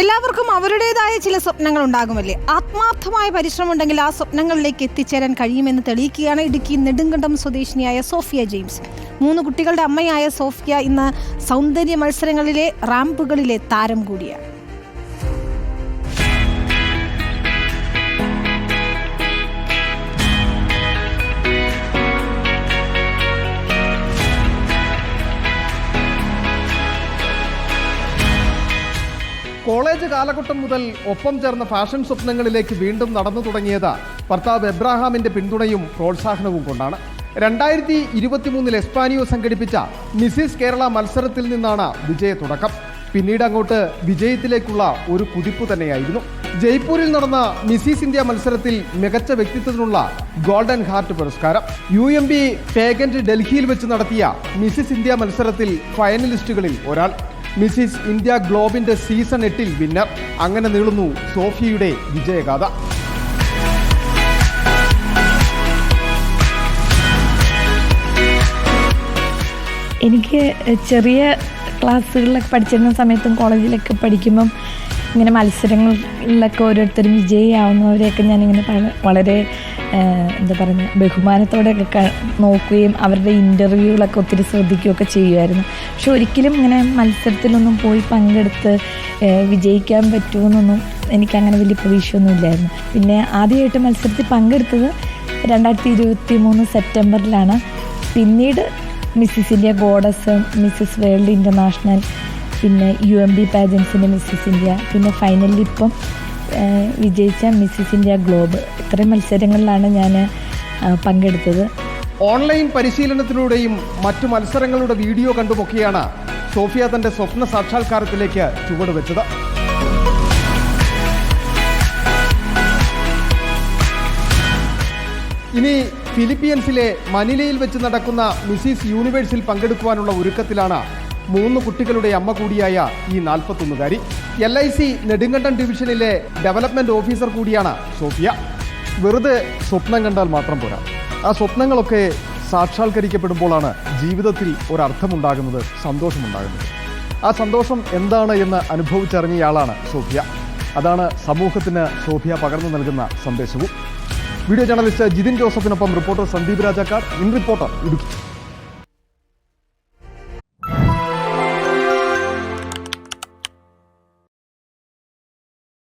എല്ലാവർക്കും അവരുടേതായ ചില സ്വപ്നങ്ങൾ ഉണ്ടാകുമല്ലേ ആത്മാർത്ഥമായ പരിശ്രമമുണ്ടെങ്കിൽ ആ സ്വപ്നങ്ങളിലേക്ക് എത്തിച്ചേരാൻ കഴിയുമെന്ന് തെളിയിക്കുകയാണ് ഇടുക്കി നെടുങ്കണ്ടം സ്വദേശിനിയായ സോഫിയ ജെയിംസ്. മൂന്ന് കുട്ടികളുടെ അമ്മയായ സോഫിയ ഇന്ന് സൗന്ദര്യ മത്സരങ്ങളിലെ റാമ്പുകളിലെ താരം കൂടിയാണ്. കോളേജ് കാലഘട്ടം മുതൽ ഒപ്പം ചേർന്ന ഫാഷൻ സ്വപ്നങ്ങളിലേക്ക് വീണ്ടും നടന്നു തുടങ്ങിയത് ഭർത്താവ് എബ്രാഹാമിന്റെ പിന്തുണയും പ്രോത്സാഹനവും കൊണ്ടാണ്. രണ്ടായിരത്തി ഇരുപത്തിമൂന്നിൽ എസ്പാനിയോ സംഘടിപ്പിച്ച മിസിസ് കേരള മത്സരത്തിൽ നിന്നാണ് വിജയ തുടക്കം. പിന്നീട് അങ്ങോട്ട് വിജയത്തിലേക്കുള്ള ഒരു കുതിപ്പ് തന്നെയായിരുന്നു. ജയ്പൂരിൽ നടന്ന മിസിസ് ഇന്ത്യ മത്സരത്തിൽ മികച്ച വ്യക്തിത്വത്തിനുള്ള ഗോൾഡൻ ഹാർട്ട് പുരസ്കാരം. യു എം ബി പേഗന്റ് ഡൽഹിയിൽ വെച്ച് നടത്തിയ മിസിസ് ഇന്ത്യ മത്സരത്തിൽ ഫൈനലിസ്റ്റുകളിൽ ഒരാൾ. മിസിസ് ഇന്ത്യ ഗ്ലോബിന്റെ സീസൺ എട്ടിൽ വിന്നർ അങ്ങനെ നീളുന്നു സോഫിയയുടെ വിജയഗാഥ. എനിക്ക് ചെറിയ ക്ലാസ്സുകളിലൊക്കെ പഠിച്ചിരുന്ന സമയത്തും കോളേജിലൊക്കെ പഠിക്കുമ്പം ഇങ്ങനെ മത്സരങ്ങളിലൊക്കെ ഓരോരുത്തരും വിജയിയാവുന്നവരെയൊക്കെ ഞാനിങ്ങനെ വളരെ എന്താ പറയുക ബഹുമാനത്തോടെയൊക്കെ നോക്കുകയും അവരുടെ ഇന്റർവ്യൂകളൊക്കെ ഒത്തിരി ശ്രദ്ധിക്കുകയൊക്കെ ചെയ്യുമായിരുന്നു. പക്ഷെ ഒരിക്കലും ഇങ്ങനെ മത്സരത്തിലൊന്നും പോയി പങ്കെടുത്ത് വിജയിക്കാൻ പറ്റുമെന്നൊന്നും എനിക്കങ്ങനെ വലിയ പ്രതീക്ഷയൊന്നും ഇല്ലായിരുന്നു. പിന്നെ ആദ്യമായിട്ട് മത്സരത്തിൽ പങ്കെടുത്തത് രണ്ടായിരത്തി ഇരുപത്തി മൂന്ന് സെപ്റ്റംബറിലാണ്. പിന്നീട് Mrs India goddess Mrs world international പിന്നെ യു എം ബി പാജൻസിന്റെ മിസ്സിസ് ഇന്ത്യ പിന്നെ ഫൈനലിൽ ഇപ്പം വിജയിച്ച മിസ്സിസ് ഇന്ത്യ ഗ്ലോബ് ഇത്രയും മത്സരങ്ങളിലാണ് ഞാൻ പങ്കെടുത്തത്. ഓൺലൈൻ പരിശീലനത്തിലൂടെയും മറ്റു മത്സരങ്ങളുടെ വീഡിയോ കണ്ടുമൊക്കെയാണ് സോഫിയ തന്റെ സ്വപ്ന സാക്ഷാത്കാരത്തിലേക്ക് ചുവടുവെച്ചത്. ഇനി ഫിലിപ്പീൻസിലെ മനിലയിൽ വെച്ച് നടക്കുന്ന മിസിസ് യൂണിവേഴ്സിൽ പങ്കെടുക്കുവാനുള്ള ഒരുക്കത്തിലാണ് മൂന്ന് കുട്ടികളുടെ അമ്മ കൂടിയായ ഈ നാൽപ്പത്തൊന്നുകാരി. എൽ ഐ സി നെടുങ്കണ്ടം ഡിവിഷനിലെ ഡെവലപ്മെന്റ് ഓഫീസർ കൂടിയാണ് സോഫിയ. വെറുതെ സ്വപ്നം കണ്ടാൽ മാത്രം പോരാ. ആ സ്വപ്നങ്ങളൊക്കെ സാക്ഷാത്കരിക്കപ്പെടുമ്പോഴാണ് ജീവിതത്തിൽ ഒരർത്ഥമുണ്ടാകുന്നത് സന്തോഷമുണ്ടാകുന്നത്. ആ സന്തോഷം എന്താണ് എന്ന് അനുഭവിച്ചറിഞ്ഞയാളാണ് സോഫിയ. അതാണ് സമൂഹത്തിന് സോഫിയ പകർന്നു നൽകുന്ന സന്ദേശവും. Video journalist Jithin ജോസഫിനൊപ്പം reporter Sandeep Rajakkad in reporter Idukki.